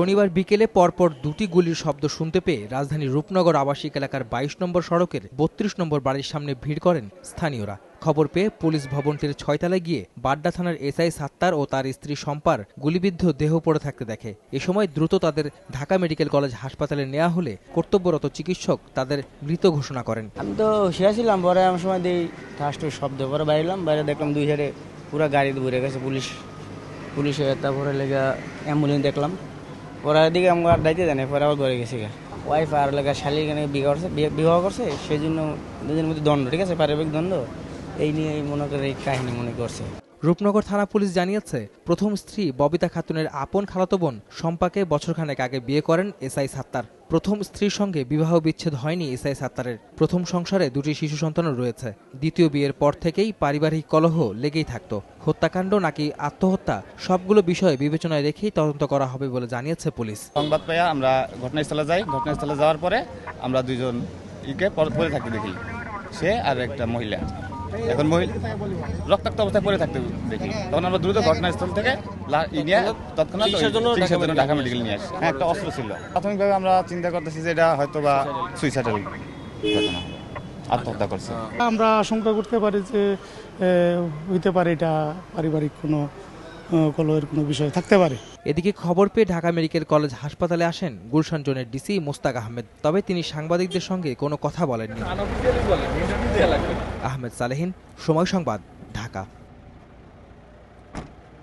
শনিবার বিকেলে পরপর দুটি গুলির শব্দ শুনতে পেয়ে রাজধানীর রূপনগর আবাসিক এলাকার বাইশ নম্বর সড়কের বত্রিশ নম্বর বাড়ির সামনে ভিড় করেন স্থানীয়রা। খবর পেয়ে পুলিশ ভবনটির ছয়তলায় গিয়ে বাড্ডা থানার এসআই সাত্তার ও তার স্ত্রী সম্পার গুলিবিদ্ধ দেহ পড়ে থাকতে দেখে। এ সময় দ্রুত তাদের ঢাকা মেডিকেল কলেজ হাসপাতালে নেওয়া হলে কর্তব্যরত চিকিৎসক তাদের মৃত ঘোষণা করেন। আমি তো শুয়েছিলাম পরে আমার সময় দিই ঠাস শব্দ পরে বাইরলাম, বাইরে দেখলাম দুই সাইডে পুরো গাড়িতে ভরে গেছে পুলিশ। পুলিশে তারপরে লেগে অ্যাম্বুলেন্স দেখলাম। পরে এদিকে আমরা আর দায়িত্ব দেয় পরে আবার গেছে গা। ওয়াইফ আর লেখা শালি এখানে বিবাহ করছে বিবাহ করছে সেই জন্য দুজনের মধ্যে দ্বন্দ্ব, ঠিক আছে? পারিবারিক দ্বন্দ্ব। এই নিয়ে মনে করে এই কাহিনী মনে করছে। রূপনগর থানা পুলিশ জানিয়েছে, প্রথম স্ত্রী ববিতা খাতুনের আপন খালাতো বোন শম্পাকে বছরখানেক আগে বিয়ে করেন এসআই সাত্তার। প্রথম স্ত্রীর সঙ্গে বিবাহ বিচ্ছেদ হয়নি এসআই সাত্তারের। প্রথম সংসারে দুটি শিশু সন্তানও রয়েছে। দ্বিতীয় বিয়ের পর থেকেই পারিবারিক কলহ লেগেই থাকতো। হত্যাকাণ্ড নাকি আত্মহত্যা সবগুলো বিষয়ে বিবেচনায় রেখেই তদন্ত করা হবে বলে জানিয়েছে পুলিশ। সংবাদ পেয়ে আমরা ঘটনাস্থলে যাই। ঘটনাস্থলে যাওয়ার পরে আমরা দুইজন ইকে পর- থাকতে দেখি সে আর একটা মহিলা। এখন মহিলা রক্তাক্ত অবস্থায় পড়ে থাকতে দেখি। তখন আমরা দ্রুত ঘটনাস্থল থেকে নিয়ে তৎক্ষণাৎ ওই চিকিৎসার জন্য ঢাকা মেডিকেল নিয়ে আসি হ্যাঁ একটা অস্ত্র ছিল। প্রাথমিকভাবে আমরা চিন্তা করতেছি যে এটা হয়তো বা সুইসাইডাল ঘটনা। আত্মহত্যা করছে। আমরা আশঙ্কা করতে পারি যে হইতে পারে এটা পারিবারিক কোনো আহ, কলহের কোনো বিষয় থাকতে পারে। এদিকে খবর পেয়ে ঢাকা মেডিকেল কলেজ হাসপাতালে আসেন গুলশান জোনের ডিসি মোস্তাক আহমেদ। তবে তিনি সাংবাদিকদের সঙ্গে কোনো কথা বলেননি। আহমেদ সালেহিন সময় সংবাদ ঢাকা।